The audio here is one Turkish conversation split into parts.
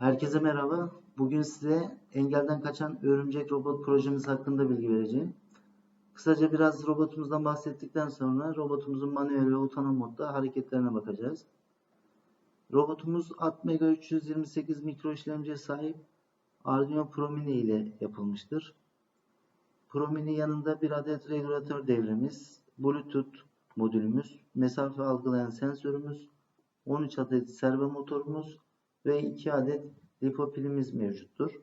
Herkese merhaba. Bugün size engelden kaçan örümcek robot projemiz hakkında bilgi vereceğim. Kısaca biraz robotumuzdan bahsettikten sonra robotumuzun manuel ve otonom modda hareketlerine bakacağız. Robotumuz Atmega 328 mikro işlemciye sahip Arduino Pro Mini ile yapılmıştır. Pro Mini yanında bir adet regülatör devremiz, Bluetooth modülümüz, mesafe algılayan sensörümüz, 13 adet servo motorumuz ve 2 adet lipopilimiz mevcuttur.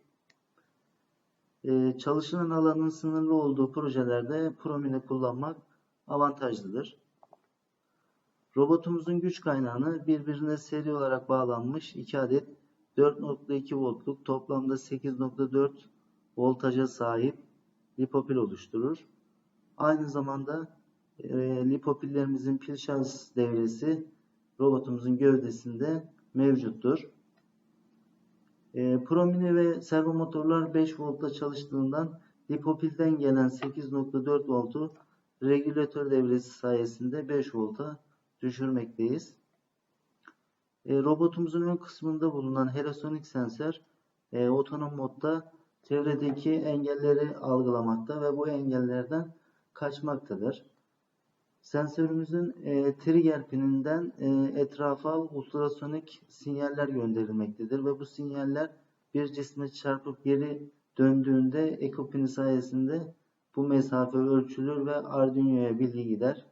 Ee, çalışılan alanın sınırlı olduğu projelerde Promini kullanmak avantajlıdır. Robotumuzun güç kaynağını birbirine seri olarak bağlanmış 2 adet 4.2 voltluk toplamda 8.4 voltaja sahip lipopil oluşturur. Aynı zamanda e, lipopillerimizin pil şarj devresi robotumuzun gövdesinde mevcuttur. E, Promini ve servo motorlar 5 voltta çalıştığından lipopilden gelen 8.4 voltu regülatör devresi sayesinde 5 volta düşürmekteyiz. E, robotumuzun ön kısmında bulunan Helosonic sensör e, otonom modda çevredeki engelleri algılamakta ve bu engellerden kaçmaktadır. Sensörümüzün e, trigger pininden e, etrafa ultrasonik sinyaller gönderilmektedir ve bu sinyaller bir cisme çarpıp geri döndüğünde ekopini sayesinde bu mesafe ölçülür ve Arduino'ya bilgi gider.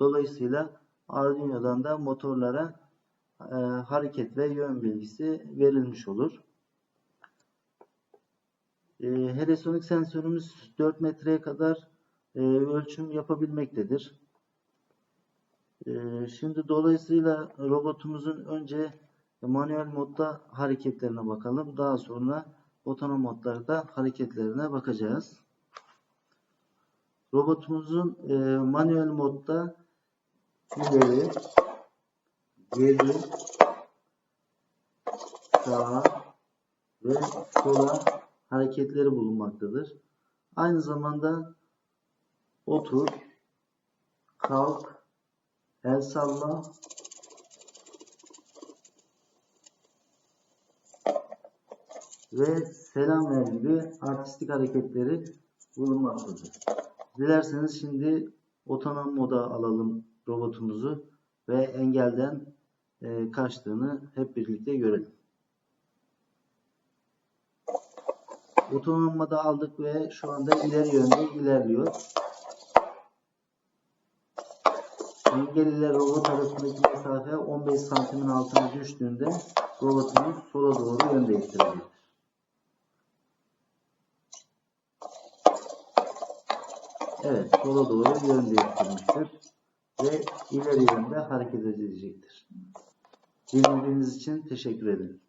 Dolayısıyla Arduino'dan da motorlara e, hareket ve yön bilgisi verilmiş olur. E, Helesonic sensörümüz 4 metreye kadar e, ölçüm yapabilmektedir. Ee, şimdi dolayısıyla robotumuzun önce manuel modda hareketlerine bakalım. Daha sonra otonom modlarda hareketlerine bakacağız. Robotumuzun e, manuel modda ileri, geri, sağa ve sola hareketleri bulunmaktadır. Aynı zamanda otur, kalk, El salla. Ve selam ver gibi artistik hareketleri bulunmaktadır. Dilerseniz şimdi otonom moda alalım robotumuzu ve engelden e, kaçtığını hep birlikte görelim. Otonom moda aldık ve şu anda ileri yönde ilerliyor. Engel ile robot arasındaki mesafe 15 santimin altına düştüğünde robotumuz sola doğru yön değiştirecektir. Evet, sola doğru yön değiştirmiştir ve ileri yönde hareket edecektir. Dinlediğiniz için teşekkür ederim.